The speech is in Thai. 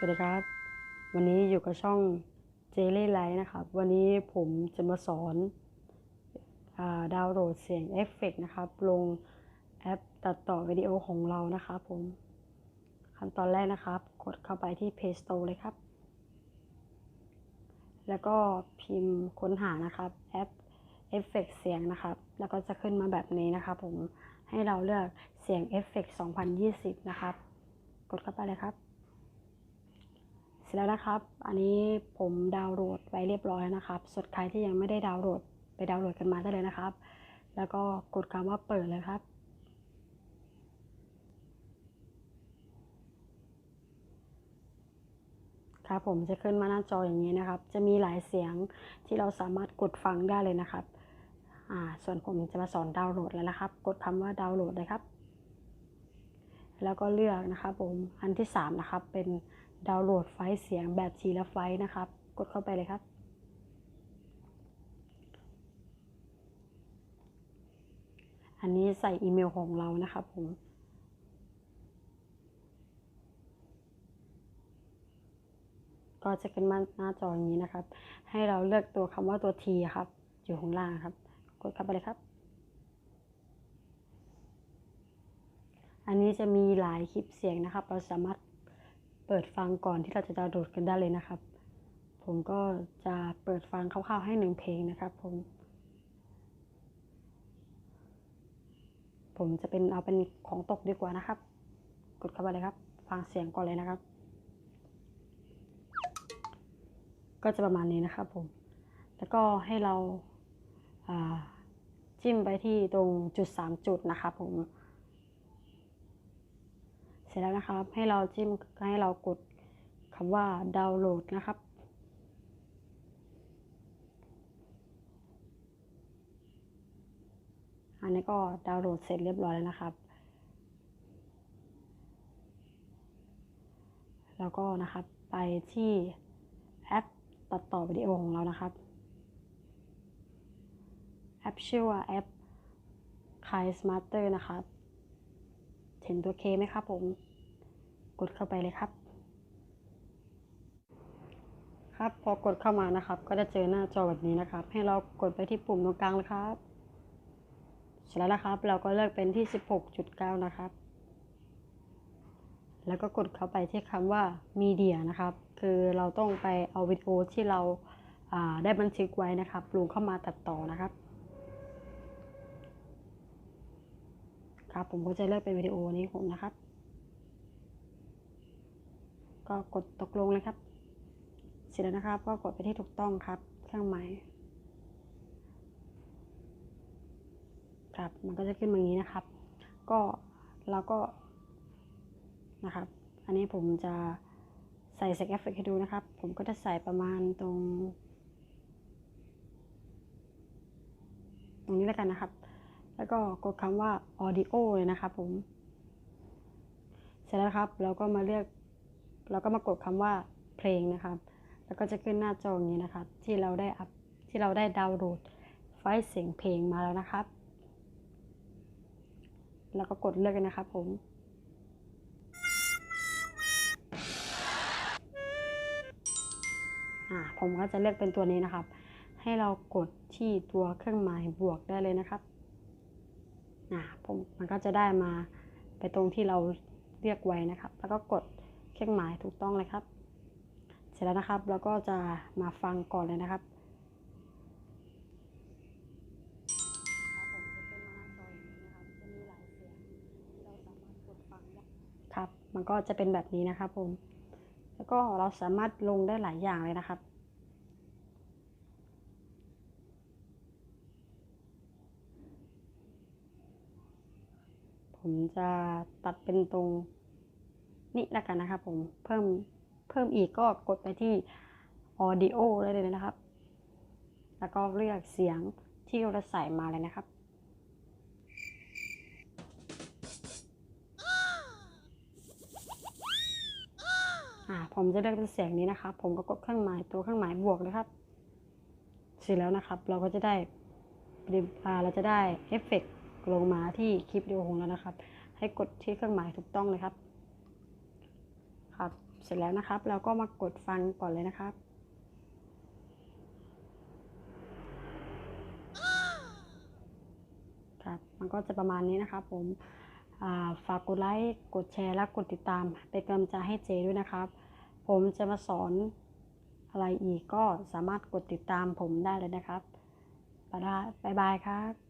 สวัสดีครับ วันนี้อยู่กับช่องเจเล่ไลท์นะครับ วันนี้ผมจะมาสอนอาดาวน์โหลดเสียงเอฟเฟกต์นะครับ ลงแอปตัดต่อวิดีโอของเรานะครับผมขั้นตอนแรกนะครับ กดเข้าไปที่ Play Store เลยครับ แล้วก็พิมพ์ค้นหานะครับแอปเอฟเฟกต์เสียงนะครับ แล้วก็จะขึ้นมาแบบนี้นะครับผมให้เราเลือกเสียงเอฟเฟกต์2020 นะครับ กดเข้าไปเลยครับ สร็จแล้วนะครับ อันนี้ผมดาวน์โหลดไว้เรียบร้อยแล้วนะครับส่วนใครที่ยังไม่ได้ดาวน์โหลดไปดาวน์โหลดกันมาได้เลยนะครับ แล้วก็กดคำว่าเปิดเลยครับ ครับผมจะขึ้นมาหน้าจออย่างนี้นะครับ จะมีหลายเสียงที่เราสามารถกดฟังได้เลยนะครับ อ่า ส่วนผมจะมาสอนดาวน์โหลดแล้วนะครับ กดคำว่าดาวน์โหลดเลยครับ แล้วก็เลือกนะครับผม อันที่ 3 นะครับ เป็น ดาวน์โหลดไฟล์เสียงแบบทีละไฟล์นะครับ กดเข้าไปเลยครับ อันนี้ใส่อีเมลของเรานะครับผมก็จะขึ้นมาหน้าจออย่างนี้นะครับ ให้เราเลือกตัวคำว่าตัว T ครับ อยู่ข้างล่างครับ กดเข้าไปเลยครับ อันนี้จะมีหลายคลิปเสียงนะครับ เราสามารถ เปิดฟังก่อนที่เราจะดาวน์โหลดกันได้เลยนะครับ ผมก็จะเปิดฟังคร่าวๆให้หนึ่งเพลงนะครับ ผม ผมจะเป็นเอาเป็นของตกดีกว่านะครับ กดเข้าไปเลยครับ ฟังเสียงก่อนเลยนะครับ ก็จะประมาณนี้นะครับ ผม แล้วก็ให้เราจิ้มไปที่ตรงจุด 3 จุดนะครับผม ร็จแล้วนะครับ ให้เราจิ้มให้เรากดคำว่าดาวน์โหลดนะครับอันนี้ก็ดาวน์โหลดเสร็จเรียบร้อยแล้วนะครับ แล้วก็นะครับไปที่แอปตัดต่อวิดีโอของเรานะครับ แอปชื่อว่าแอป k a i Smarter นะครับ เห็นตัว K ไหมครับผม กดเข้าไปเลยครับ ครับพอกดเข้ามานะครับ ก็จะเจอหน้าจอแบบนี้นะครับ ให้เรากดไปที่ปุ่มตรงกลางเลยครับเสร็จแล้วนะครับ เราก็เลือกเป็นที่ 16.9 นะครับ แล้วก็กดเข้าไปที่คำว่า Media นะครับ คือเราต้องไปเอาวิดีโอที่เราได้บันทึกไว้นะครับลงเข้ามาตัดต่อนะครับ ครับผมก็จะเลือกเป็นวิดีโอนี้ผมนะครับ ก็กดตกลงเลยครับ เสร็จแล้วนะครับ ก็กดไปที่ถูกต้องครับ เครื่องหมายครับมันก็จะขึ้นมาอย่างนี้นะครับ ก็เราก็นะครับ อันนี้ผมจะใส่เซ็กเอฟเฟกให้ดูนะครับ ผมก็จะใส่ประมาณตรง ตรงนี้แล้วกันนะครับ แล้วก็กดคำว่า audio เลยนะครับผม เสร็จแล้วครับ เราก็มาเลือก เราก็มากดคำว่าเพลงนะครับ แล้วก็จะขึ้นหน้าจออย่างนี้นะครับ ที่เราได้อัพที่เราได้ดาวน์โหลดไฟล์เสียงเพลงมาแล้วนะครับ แล้วก็กดเลือกกันนะครับผมผมก็จะเลือกเป็นตัวนี้นะครับ ให้เรากดที่ตัวเครื่องหมายบวกได้เลยนะครับอ่าผมมันก็จะได้มาไปตรงที่เราเลือกไว้นะครับ แล้วก็กด เครื่องหมายถูกต้องเลยครับ เสร็จแล้วนะครับแล้วก็จะมาฟังก่อนเลยนะครับครับมันก็จะเป็นแบบนี้นะครับผม แล้วก็เราสามารถลงได้หลายอย่างเลยนะครับ ผมจะตัดเป็นตรง นี้แล้วกันนะครับผมเพิ่มเพิ่มอีกก็กดไปที่ audio ได้เลยนะครับ แล้วก็เลือกเสียงที่เราใส่มาเลยนะครับ อ่าผมจะเลือกเป็นเสียงนี้นะครับ ผมก็กดเครื่องหมายตัวเครื่องหมายบวกเลยครับ เสร็จแล้วนะครับ เราก็จะได้เราจะได้เอฟเฟกต์ลงมาที่คลิปวิดีโอของเรานะครับ ให้กดที่เครื่องหมายถูกต้องเลยครับ ครับเสร็จแล้วนะครับ เราก็มากดฟังก่อนเลยนะครับ ครับ มันก็จะประมาณนี้นะครับ ผมาฝากกดไลค์กดแชร์และกดติดตามเป็นกำลังใจให้เจด้วยนะครับ ผมจะมาสอนอะไรอีกก็สามารถกดติดตามผมได้เลยนะครับบ๊ายบายครับ